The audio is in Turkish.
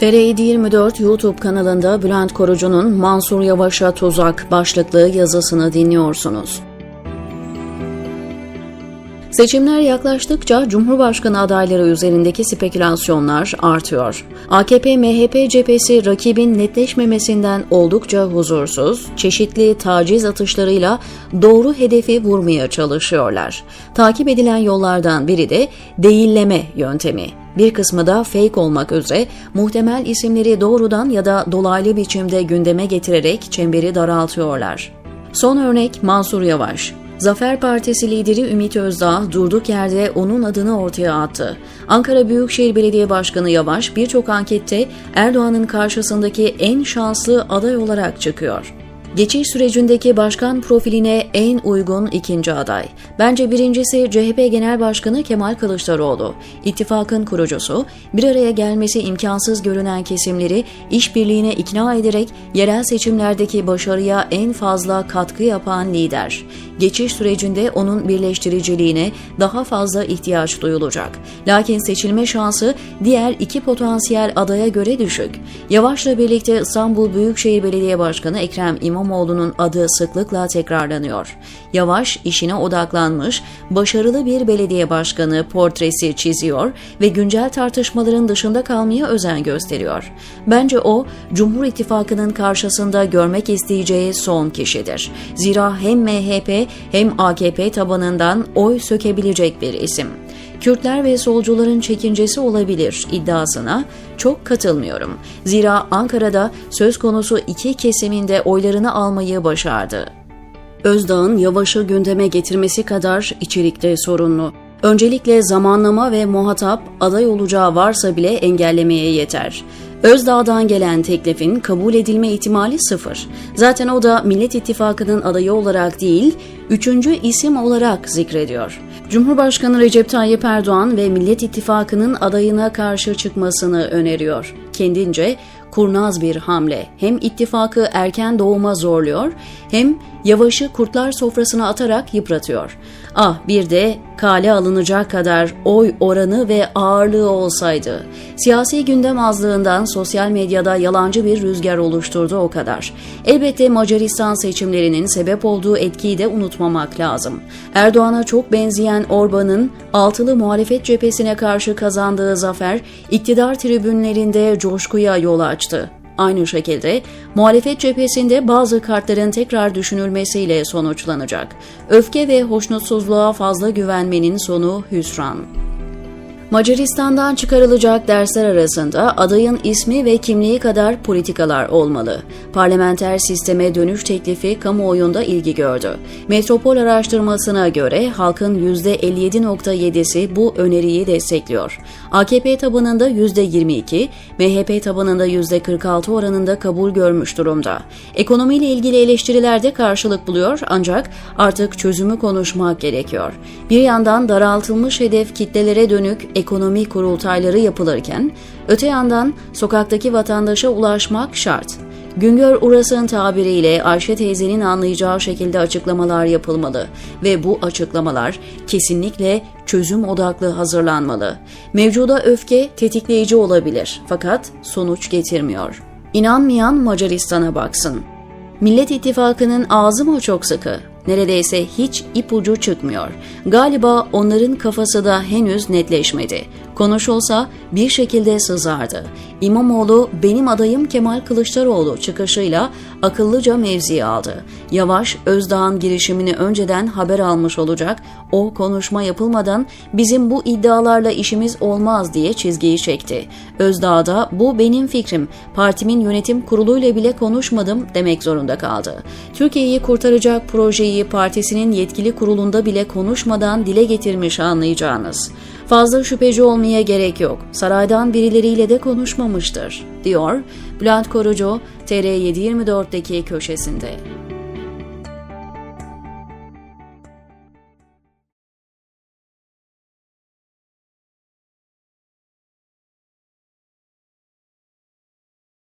TR724 YouTube kanalında Bülent Korucu'nun Mansur Yavaş'a tuzak başlıklı yazısını dinliyorsunuz. Seçimler yaklaştıkça Cumhurbaşkanı adayları üzerindeki spekülasyonlar artıyor. AKP-MHP cephesi rakibin netleşmemesinden oldukça huzursuz, çeşitli taciz atışlarıyla doğru hedefi vurmaya çalışıyorlar. Takip edilen yollardan biri de değilleme yöntemi. Bir kısmı da fake olmak üzere muhtemel isimleri doğrudan ya da dolaylı biçimde gündeme getirerek çemberi daraltıyorlar. Son örnek Mansur Yavaş. Zafer Partisi lideri Ümit Özdağ durduk yerde onun adını ortaya attı. Ankara Büyükşehir Belediye Başkanı Yavaş birçok ankette Erdoğan'ın karşısındaki en şanslı aday olarak çıkıyor. Geçiş sürecindeki başkan profiline en uygun ikinci aday. Bence birincisi CHP Genel Başkanı Kemal Kılıçdaroğlu. İttifakın kurucusu, bir araya gelmesi imkansız görünen kesimleri işbirliğine ikna ederek yerel seçimlerdeki başarıya en fazla katkı yapan lider. Geçiş sürecinde onun birleştiriciliğine daha fazla ihtiyaç duyulacak. Lakin seçilme şansı diğer iki potansiyel adaya göre düşük. Yavaş'la birlikte İstanbul Büyükşehir Belediye Başkanı Ekrem İmamoğlu'nun adı sıklıkla tekrarlanıyor. Yavaş işine odaklanmış, başarılı bir belediye başkanı portresi çiziyor ve güncel tartışmaların dışında kalmaya özen gösteriyor. Bence o, Cumhur İttifakı'nın karşısında görmek isteyeceği son kişidir. Zira hem MHP hem AKP tabanından oy sökebilecek bir isim. Kürtler ve solcuların çekincesi olabilir iddiasına çok katılmıyorum. Zira Ankara'da söz konusu iki kesiminde oylarını almayı başardı. Özdağ'ın Yavaş'ı gündeme getirmesi kadar içerikte sorunlu. Öncelikle zamanlama ve muhatap aday olacağı varsa bile engellemeye yeter. Özdağ'dan gelen teklifin kabul edilme ihtimali sıfır. Zaten o da Millet İttifakı'nın adayı olarak değil, üçüncü isim olarak zikrediyor. Cumhurbaşkanı Recep Tayyip Erdoğan ve Millet İttifakı'nın adayına karşı çıkmasını öneriyor. Kendince kurnaz bir hamle. Hem ittifakı erken doğuma zorluyor hem Yavaş'ı kurtlar sofrasına atarak yıpratıyor. Ah bir de kale alınacak kadar oy oranı ve ağırlığı olsaydı. Siyasi gündem azlığından sosyal medyada yalancı bir rüzgar oluşturdu o kadar. Elbette Macaristan seçimlerinin sebep olduğu etkiyi de unutmamak lazım. Erdoğan'a çok benzeyen Orban'ın altılı muhalefet cephesine karşı kazandığı zafer iktidar tribünlerinde coşkuya yol açtı. Aynı şekilde muhalefet cephesinde bazı kartların tekrar düşünülmesiyle sonuçlanacak. Öfke ve hoşnutsuzluğa fazla güvenmenin sonu hüsran. Macaristan'dan çıkarılacak dersler arasında adayın ismi ve kimliği kadar politikalar olmalı. Parlamenter sisteme dönüş teklifi kamuoyunda ilgi gördü. Metropol araştırmasına göre halkın %57.7'si bu öneriyi destekliyor. AKP tabanında %22, MHP tabanında %46 oranında kabul görmüş durumda. Ekonomiyle ilgili eleştiriler de karşılık buluyor ancak artık çözümü konuşmak gerekiyor. Bir yandan daraltılmış hedef kitlelere dönük ekonomi kurultayları yapılırken, öte yandan sokaktaki vatandaşa ulaşmak şart. Güngör Uras'ın tabiriyle Ayşe teyzenin anlayacağı şekilde açıklamalar yapılmalı ve bu açıklamalar kesinlikle çözüm odaklı hazırlanmalı. Mevcuda öfke tetikleyici olabilir fakat sonuç getirmiyor. İnanmayan Macaristan'a baksın. Millet İttifakı'nın ağzı mı çok sıkı? Neredeyse hiç ipucu çıkmıyor. Galiba onların kafası da henüz netleşmedi. Konuşulsa bir şekilde sızardı. İmamoğlu benim adayım Kemal Kılıçdaroğlu çıkışıyla akıllıca mevzi aldı. Yavaş Özdağ'ın girişimini önceden haber almış olacak. O konuşma yapılmadan bizim bu iddialarla işimiz olmaz diye çizgiyi çekti. Özdağ da bu benim fikrim. Partimin yönetim kuruluyla bile konuşmadım demek zorunda kaldı. Türkiye'yi kurtaracak projeyi partisinin yetkili kurulunda bile konuşmadan dile getirmiş anlayacağınız. Fazla şüpheci olmaya gerek yok. Saraydan birileriyle de konuşmamıştır, diyor Bülent Korucu TR724'deki köşesinde.